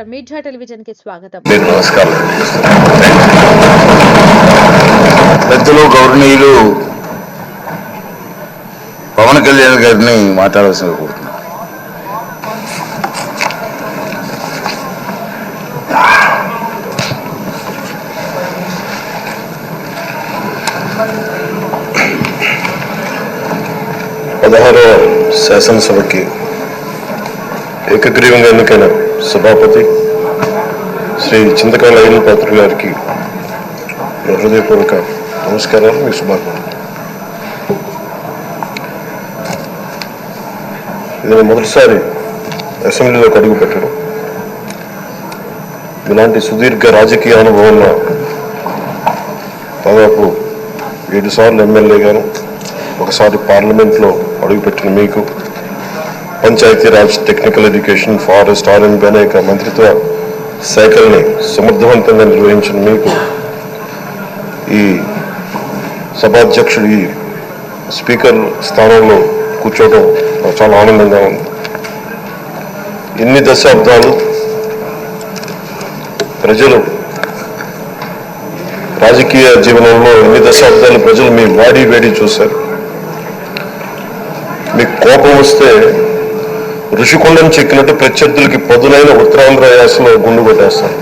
నమస్కారం. మీడియా టెలివిజన్కి స్వాగతం నమస్కారం. పెద్దలు గౌరవనీయులు పవన్ కళ్యాణ్ గారిని మాట్లాడాల్సింది కోరుతున్నాను. పదహారవ శాసనసభకి ఏకగ్రీవంగా ఎన్నికైన సభాపతి శ్రీ చింతకాల అయిన పాత్ర గారికి హృదయపూర్వక నమస్కారాలు మీ శుభాకాంక్షలు. నేను మొదటిసారి అసెంబ్లీలోకి అడుగు పెట్టడం. ఇలాంటి సుదీర్ఘ రాజకీయ అనుభవంలో దాదాపు ఏడు సార్లు ఎమ్మెల్యేగాను ఒకసారి పార్లమెంట్లో అడుగుపెట్టిన మీకు Panchayati Raj technical education forest R and అనేక మంత్రిత్వ శాఖల్ని సమర్థవంతంగా నిర్వహించిన మీకు ఈ సభాధ్యక్షుడు ఈ స్పీకర్ స్థానంలో కూర్చోవడం చాలా ఆనందంగా ఉంది. ఇన్ని దశాబ్దాలు ప్రజలు రాజకీయ జీవనంలో ఎన్ని దశాబ్దాలు ప్రజలు మీ వాడి వేడి చూశారు. మీకు కోపం వస్తే ఋషికొండను చెక్కినట్టు ప్రత్యర్థులకి పదునైన ఉత్తరాంధ్ర యాసలో గుండు కొట్టేస్తాం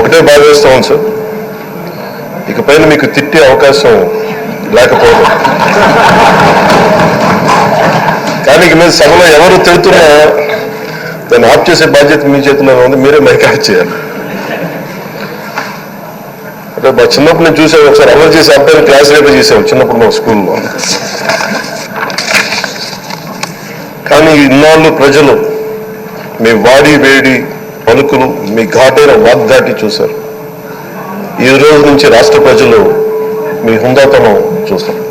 ఒకటే భావిస్తాం సార్. ఇకపైన మీకు తిట్టే అవకాశం లేకపోవడం. కానీ ఇక మీద సభలో ఎవరు తిడుతున్నా దాన్ని ఆఫ్ చేసే బాధ్యత మీ చేతిలో ఉంది మీరే మైక్ చేయాలి. అంటే మా చిన్నప్పుడు నేను చూసాను ఒకసారి అమలు చేసి అబ్బాయిని క్లాస్ రేపు చేసాం చిన్నప్పుడు మా స్కూల్లో. కానీ ఇన్నాళ్ళు ప్రజలు మీ వాడి వేడి పలుకులు మీ ఘాటైన వాగ్దాటి చూశారు. ఈ రోజు నుంచి రాష్ట్ర ప్రజలు మీ హుందాతనం చూస్తారు.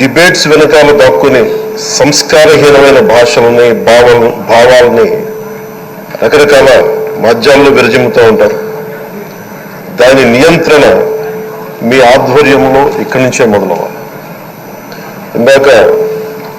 డిబేట్స్ వెనకాల దాక్కుని సంస్కారహీనమైన భాషలని భావాల భావాలని రకరకాల మాధ్యాల్లో విరజిమ్ముతూ ఉంటారు. దాని నియంత్రణ మీ ఆధ్వర్యంలో ఇక్కడి నుంచే మొదలవ్వాలి. ఇందాక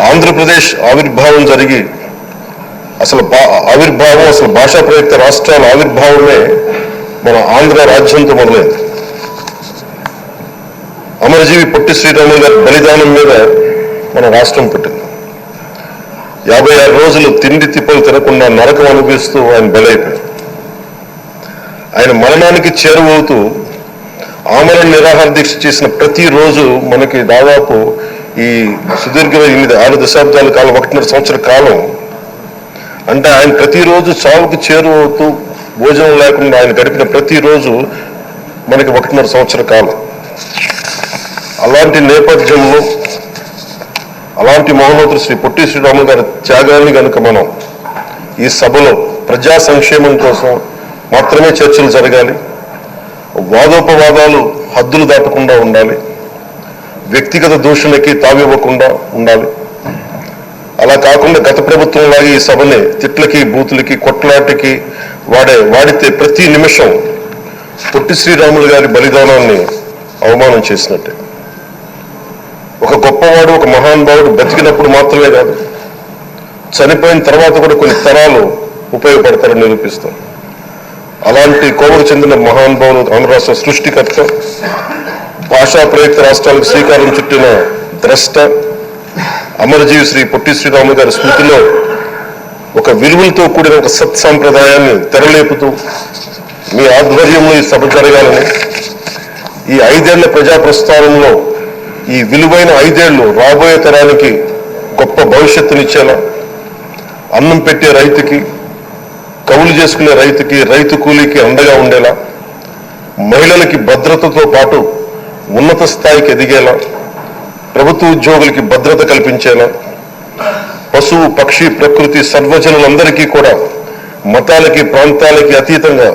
ఆంధ్రప్రదేశ్ ఆవిర్భావం జరిగి అసలు ఆవిర్భావం అసలు భాషా ప్రయుక్త రాష్ట్రాల ఆవిర్భావమే మన ఆంధ్ర రాజ్యంతో మొదలైంది. అమరజీవి పొట్టి శ్రీరాములు గారి బలిదానం మీద మన రాష్ట్రం పుట్టింది. యాభై ఆరు రోజులు తిండి తిప్పలు తినకుండా నరకం అనుభవిస్తూ ఆయన బలైపోయారు. ఆయన మరణానికి చేరువవుతూ ఆమరణ నిరాహార దీక్ష చేసిన ప్రతి రోజు మనకి దాదాపు ఈ సుదీర్ఘ ఎనిమిది ఆరు దశాబ్దాల కాలం ఒకటిన్నర సంవత్సర కాలం అంటే ఆయన ప్రతిరోజు చావుకి చేరువవుతూ భోజనం లేకుండా ఆయన గడిపిన ప్రతిరోజు మనకి ఒకటిన్నర సంవత్సర కాలం. అలాంటి నేపథ్యంలో అలాంటి మహోన్నతుడు శ్రీ పొట్టి శ్రీరాములు గారి త్యాగాన్ని కనుక మనం ఈ సభలో ప్రజా సంక్షేమం కోసం మాత్రమే చర్చలు జరగాలి వాదోపవాదాలు హద్దులు దాటకుండా ఉండాలి వ్యక్తిగత దూషణకి తావివ్వకుండా ఉండాలి. అలా కాకుండా గత ప్రభుత్వం లాగా ఈ సభని తిట్లకి బూతులకి కొట్లాటకి వాడే వాడితే ప్రతి నిమిషం పొట్టి శ్రీరాములు గారి బలిదానాన్ని అవమానం చేసినట్టే. ఒక గొప్పవాడు ఒక మహానుభావుడు బతికినప్పుడు మాత్రమే కాదు చనిపోయిన తర్వాత కూడా కొన్ని తరాలు ఉపయోగపడతారని నిరూపిస్తాం. అలాంటి కోవకు చెందిన మహానుభావులు ఆంధ్ర రాష్ట్ర సృష్టికర్త భాషా ప్రయుక్త రాష్ట్రాలకు శ్రీకారం చుట్టిన ద్రష్ట అమరజీవి శ్రీ పొట్టి శ్రీరాములు గారి స్మృతిలో ఒక విలువలతో కూడిన ఒక సత్ సాంప్రదాయాన్ని తెరలేపుతూ మీ ఆధ్వర్యంలో ఈ సభ జరగాలని ఈ ఐదేళ్ళ ప్రజా ప్రస్థానంలో ఈ విలువైన ఐదేళ్ళు రాబోయే తరానికి గొప్ప భవిష్యత్తునిచ్చేలా అన్నం పెట్టే రైతుకి కవులు చేసుకునే రైతుకి రైతు కూలీకి అండగా ఉండేలా మహిళలకి భద్రతతో పాటు ఉన్నత స్థాయికి ఎదిగేలా ప్రభుత్వ ఉద్యోగులకి భద్రత కల్పించేలా పశువు పక్షి ప్రకృతి సర్వజనులందరికీ కూడా మతాలకి ప్రాంతాలకి అతీతంగా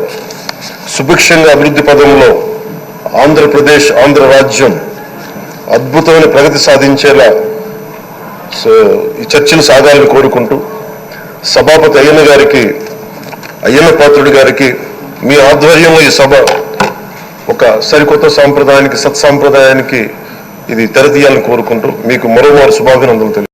సుభిక్షంగా అభివృద్ధి పదంలో ఆంధ్రప్రదేశ్ ఆంధ్ర రాజ్యం అద్భుతమైన ప్రగతి సాధించేలా ఈ చర్చలు సాగాలని కోరుకుంటూ సభాపతి అయ్యన్న గారికి అయ్యన్న పాత్రుడి గారికి మీ ఆధ్వర్యంలో ఈ సభ ఒక సరికొత్త సాంప్రదాయానికి సత్సాంప్రదాయానికి ఇది తెరతీయాలని కోరుకుంటూ మీకు మరోమారు శుభాభినందనలు తెలియ